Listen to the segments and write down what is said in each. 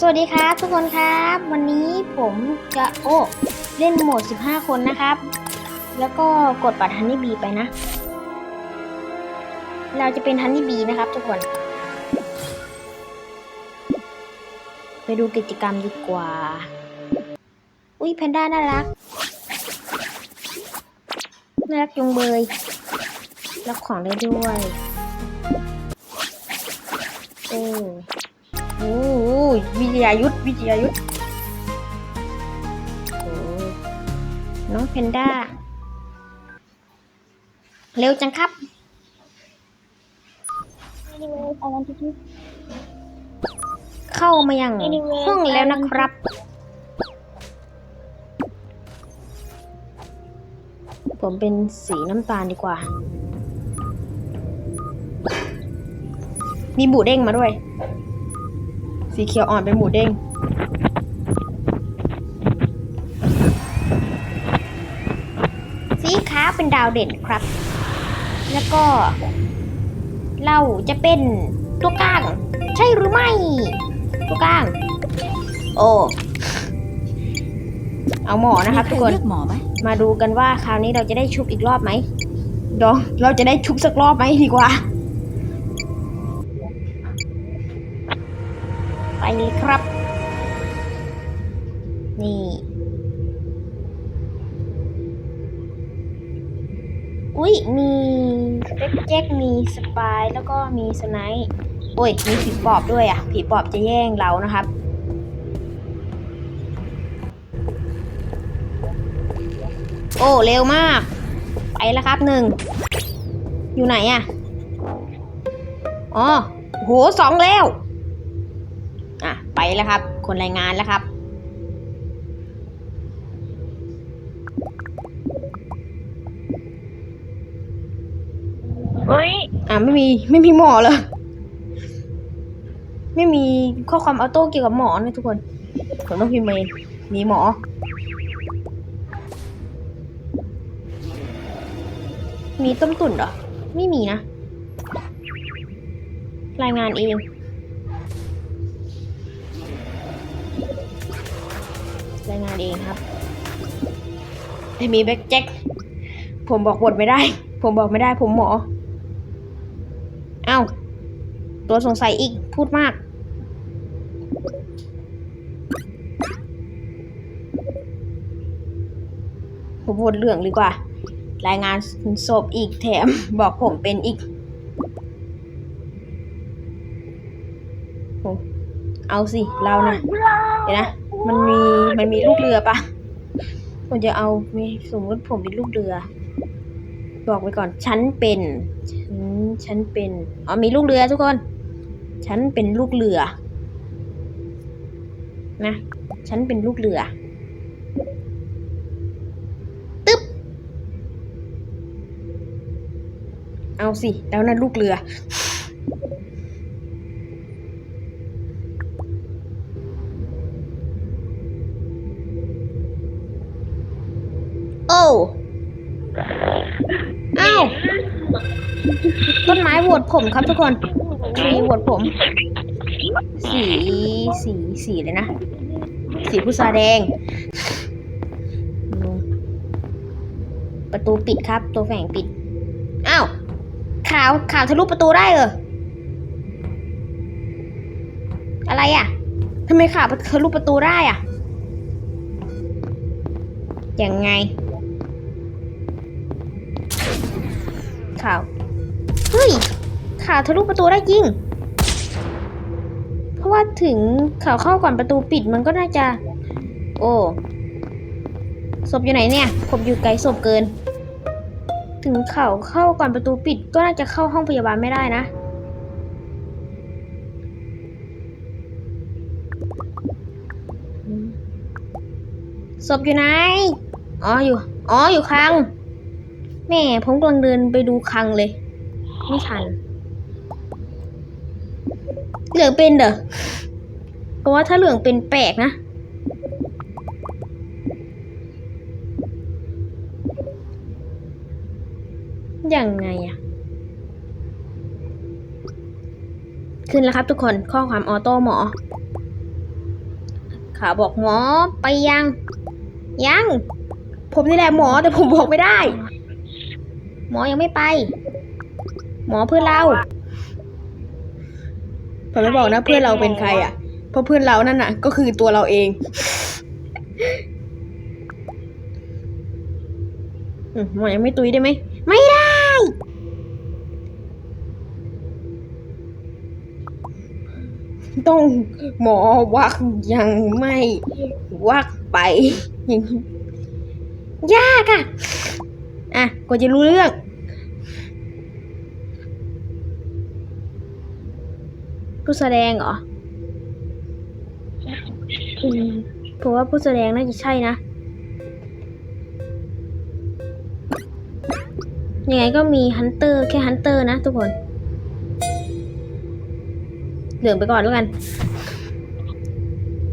สวัสดีครับทุกคนครับ วันนี้ผมจะโอ้เล่นโหมด 15 คนนะครับ แล้วก็กดบัตรฮันนี่บีไปนะ เราจะเป็นฮันนี่บีนะครับทุกคน ไปดูกิจกรรมดีกว่า อุ้ยแพนด้าน่ารัก น่ารักจุงเบยรับของได้ด้วย โอ้ โอ้วิทยายุทธวิทยายุทธโอ้น้องเพนด้า เร็วจังครับ Anyways, I want to do เข้ามายัง Anyway, ห้องแล้วนะครับผมเป็นสีน้ำตาลดีกว่า มีหมูเด้งมาด้วย สีเขียวอ่อนเป็นหมูเด้ง สีขาวเป็นดาวเด่นครับ แล้วก็ เราจะเป็นตัวกลาง ใช่หรือไม่ ตัวกลาง โอ้เอาหมอนะครับทุกคนมีใเลือกหมอไหมมาดูกันว่าคราวนี้เราจะได้ชุบอีกรอบไหมเดยวเราจะได้ชุบสักรอบไหมดีกว่า ไปเลยครับ นี่ อุ๊ยมีสเปกแจ็คมีสปายแล้วก็มีสไนป์โอ้ย มีผีปอบด้วยอะ ผีปอบจะแย่งเรานะครับโอ้เร็วมาก ไปแล้วครับหนึ่ง อยู่ไหนอะอ๋อโหสองแล้ว ไปแล้วครับ คนรายงานแล้วครับ เฮ้ย อะไม่มีไม่มีหมอเลยไม่มีข้อความออโต้เกี่ยวกับหมอนะทุกคนผมต้องพิมพ์เองมีหมอ มีต้มตุ๋นเหรอ ไม่มีนะ รายงานเอง รายงานเองครับไม่มีแบ็คแจ็คผมบอกบทไม่ได้ ผมบอกไม่ได้ ผมหมอ เอ้า ตัวสงสัยอีก พูดมากผมบทเหลืองดีกว่า รายงานศพอีกแถมบอกผมเป็นอีก เอาสิ เรานะเดี๋ยวนะ มันมีมันมีลูกเรือปะผมจะเอามีสมมติผมเป็นลูกเรือ บอกไว้ก่อนฉันเป็นฉันฉันเป็นอ๋อมีลูกเรือทุกคน ฉันเป็นลูกเรือ นะ ฉันเป็นลูกเรือตึ๊บเอาสิแล้วนั่นลูกเรือ อ้าวต้นไม้โหวตผมครับทุกคนทรีโหวตผม สีสีสีเลยนะ สีพุทราแดง ประตูปิดครับ ตัวแฝงปิด อ้าวขาวขาวทะลุประตูได้เหรออะไรอะทำไมขาวทะลุประตูได้อะยังไง ข่าว เฮ้ยข่าทะลุประตูได้จริง เพราะว่าถึงข่าวเข้าก่อนประตูปิดมันก็น่าจะ โอ้ศพอยู่ไหนเนี่ย ผมอยู่ไกลศพเกิน ถึงข่าวเข้าก่อนประตูปิดก็น่าจะเข้าห้องพยาบาลไม่ได้นะ ศพอยู่ไหน อ๋ออยู่ อ๋ออยู่คลัง แม่ผมกำลังเดินไปดูคลังเลย ไม่ทัน เหลืองเป็นเด้อเพราะว่าถ้าเหลืองเป็นแปลกนะ ยังไงอะขึ้นแล้วครับทุกคนข้อความออโต้หมอขาบอกหมอไปยัง ยัง ผมนี่แหละหมอแต่ผมบอกไม่ได้ หมอยังไม่ไป หมอเพื่อนเราผมไม่บอกนะเพื่อนเราเป็นใครอะ เพราะเพื่อนเรานั่นน่ะ ก็คือตัวเราเองอืมหมอยังไม่ตุยได้ไหม ไม่ได้ ต้องหมอวักยังไม่ วักไปยังยากอะอะ กว่าจะรู้เรื่อง ผู้แสดงเหรออืมผมว่าผู้แสดงน่าจะใช่นะ ยังไงก็มีฮันเตอร์แค่ฮันเตอร์นะทุกคน เหลืองไปก่อนแล้วกัน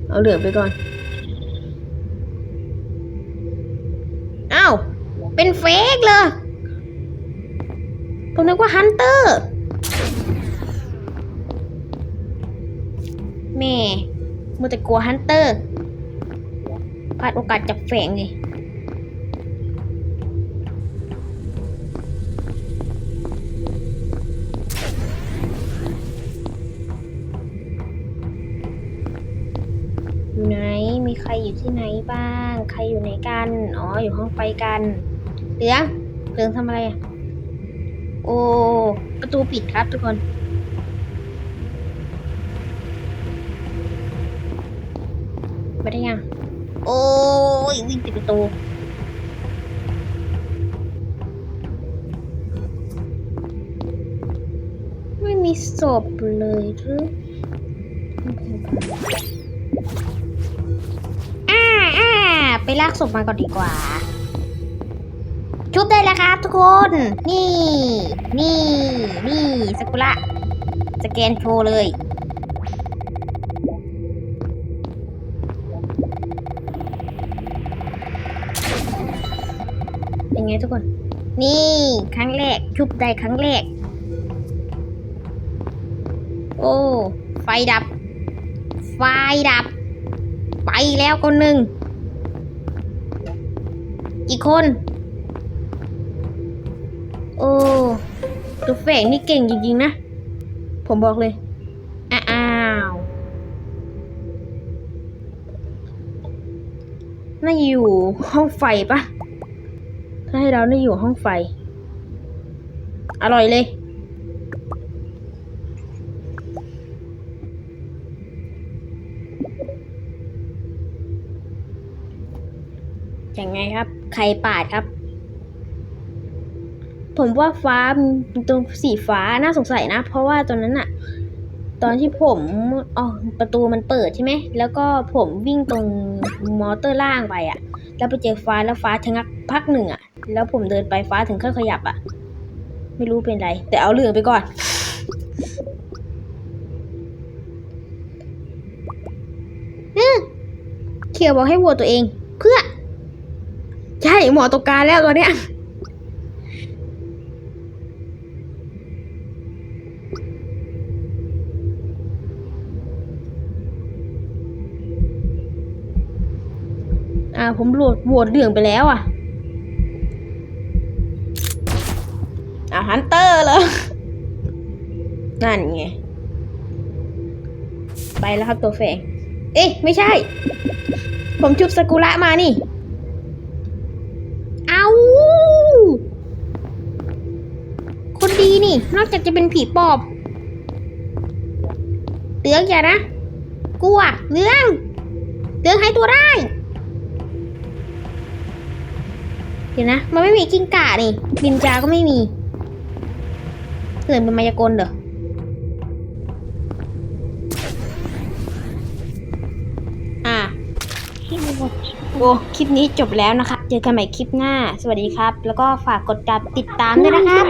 เอาเหลืองไปก่อน เป็นเฟกเลยผมนึกว่าฮันเตอร์แม่มัวแต่กลัวฮันเตอร์พลาดโอกาสจับแฝงเลยอยู่ไหน มีใครอยู่ที่ไหนบ้าง ใครอยู่ไหนกัน อ๋อ อยู่ห้องไฟกัน เหลืองเหลืองทำอะไรอะ โอ้ ประตูปิดครับทุกคนไปได้ยังโอ้ยวิ่งปิดประตูไม่มีศพเลยหรืออ่าอ่าไปลากศพมาก่อนดีกว่า ชุบได้แล้วครับทุกคน นี่ นี่ นี่สกุระสแกนโชว์เลยเป็นไงทุกคน นี่ ครั้งแรก ชุบได้ครั้งแรก โอ้ ไฟดับ ไฟดับ ไปแล้วคนหนึ่ง อีกคน โอ้ตัวแฝงนี่เก่งจริงๆนะ ผมบอกเลย อ้าวน่าอยู่ห้องไฟปะถ้าให้เราได้อยู่ห้องไฟ อร่อยเลย ยังไงครับ ใครปาดครับ ผมว่าฟ้าตรงสีฟ้าน่าสงสัยนะ เพราะว่าตอนนั้นอะตอนที่ผมอ๋อประตูมันเปิดใช่ไหมแล้วก็ผมวิ่งตรงมอเตอร์ล่างไปอะแล้วไปเจอฟ้าแล้วฟ้าชะงักพักหนึ่งอะแล้วผมเดินไปฟ้าถึงค่อยขยับอะไม่รู้เป็นไร แต่เอาเหลืองไปก่อนอืมเขียวบอกให้โหวตตัวเอง เพื่อ ใช่หมอตกการแล้วตอนเนี้ย อ่า ผมโหวตโหวตเหลืองไปแล้วอะอ่าฮันเตอร์เลยนั่นไง ไปแล้วครับตัวแฝงเอ๊ะ ไม่ใช่ ผมชุบสกุระมานี่ เอาคนดีนี่ นอกจากจะเป็นผีปอบ เตืองอย่านะ กลัวเรื่อง เตืองให้ตัวได้ เดี๋ยวนะ มันไม่มีกิ้งก่านี่บินจาก็ไม่มีเตือนเป็นมายากลเหรออ่าที่มีบทโอ้คลิปนี้จบแล้วนะคะ เจอกันใหม่คลิปหน้า สวัสดีครับ แล้วก็ฝากกดติดตามด้วยนะครับ